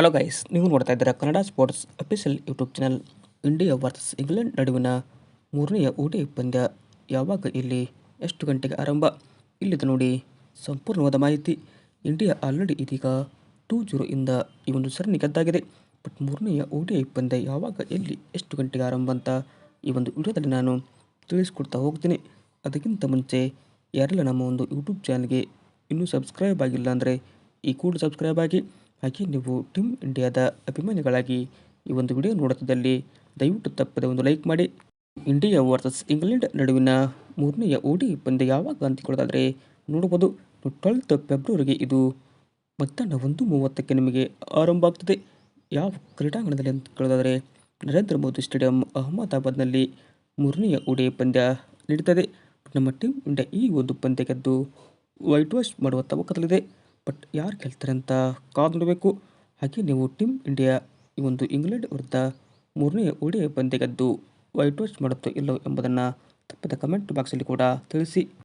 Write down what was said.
Hello guys ನೀವು ನೋಡ್ತಾ ಇದ್ದೀರಾ Kannada sports official YouTube channel India versus England ನಡುವಿನ ಮೂರನೆಯ ಊಟಿ ಪಂದ್ಯ ಯಾವಾಗ ಇಲ್ಲಿ ಎಷ್ಟು ಗಂಟೆಗೆ ಆರಂಭ? ಇಲ್ಲಿದ್ದು ನೋಡಿ ಸಂಪೂರ್ಣವಾದ ಮಾಹಿತಿ. ಇಂಡಿಯಾ ಆಲ್ರೆಡಿ ಇದೀಗ ಟೂ ಜೀರೋ ಇಂದ ಈ ಒಂದು ಸರಣಿ ಗೆದ್ದಾಗಿದೆ ಬಟ್ ಮೂರನೆಯ ಊಟಿ ಪಂದ್ಯ ಯಾವಾಗ ಎಲ್ಲಿ ಎಷ್ಟು ಗಂಟೆಗೆ ಆರಂಭ ಅಂತ ಈ ಒಂದು ವಿಡಿಯೋದಲ್ಲಿ ನಾನು ತಿಳಿಸ್ಕೊಡ್ತಾ ಹೋಗ್ತೀನಿ. ಅದಕ್ಕಿಂತ ಮುಂಚೆ ಯಾರೆಲ್ಲ ನಮ್ಮ ಒಂದು ಯೂಟ್ಯೂಬ್ ಚಾನಲ್ಗೆ ಇನ್ನೂ ಸಬ್ಸ್ಕ್ರೈಬ್ ಆಗಿಲ್ಲ ಅಂದರೆ ಈ ಕೂಡ ಸಬ್ಸ್ಕ್ರೈಬ್ ಆಗಿ. ಹಾಗೆ ನೀವು ಟೀಮ್ ಇಂಡಿಯಾದ ಅಭಿಮಾನಿಗಳಾಗಿ ಈ ಒಂದು ವಿಡಿಯೋ ನೋಡುತ್ತಿದ್ದಲ್ಲಿ ದಯವಿಟ್ಟು ತಪ್ಪದೆ ಒಂದು ಲೈಕ್ ಮಾಡಿ. ಇಂಡಿಯಾ ವರ್ಸಸ್ ಇಂಗ್ಲೆಂಡ್ ನಡುವಿನ ಮೂರನೆಯ ಓಡಿ ಪಂದ್ಯ ಯಾವಾಗ ಅಂತಿಕೊಳ್ಳೋದಾದರೆ ನೋಡ್ಬೋದು ಟ್ವೆಲ್ತ್ ಫೆಬ್ರವರಿಗೆ ಇದು ಮಧ್ಯಾಹ್ನ ಒಂದು ಮೂವತ್ತಕ್ಕೆ ನಿಮಗೆ ಆರಂಭ ಆಗ್ತದೆ. ಯಾವ ಕ್ರೀಡಾಂಗಣದಲ್ಲಿ ಅಂತ ಕೇಳೋದಾದರೆ ನರೇಂದ್ರ ಮೋದಿ ಸ್ಟೇಡಿಯಂ ಅಹಮದಾಬಾದ್ನಲ್ಲಿ ಮೂರನೆಯ ಓಡಿ ಪಂದ್ಯ ನಡೀತದೆ ನಮ್ಮ ಟೀಮ್ ಇಂಡಿಯಾ ಈ ಒಂದು ಪಂದ್ಯ ಗೆದ್ದು ವೈಟ್ ವಾಶ್ ಮಾಡುವ ತವಕದಲ್ಲಿದೆ. ಬಟ್ ಯಾರು ಗೆಲ್ತಾರೆ ಅಂತ ಕಾದು ನೋಡಬೇಕು. ಹಾಗೆ ನೀವು ಟೀಮ್ ಇಂಡಿಯಾ ಈ ಒಂದು ಇಂಗ್ಲೆಂಡ್ ವಿರುದ್ಧ ಮೂರನೇ ಓಡಿ ಪಂದ್ಯ ವೈಟ್ ವಾಶ್ ಮಾಡುತ್ತೋ ಇಲ್ಲೋ ಎಂಬುದನ್ನು ತಪ್ಪದ ಕಮೆಂಟ್ ಬಾಕ್ಸಲ್ಲಿ ಕೂಡ ತಿಳಿಸಿ.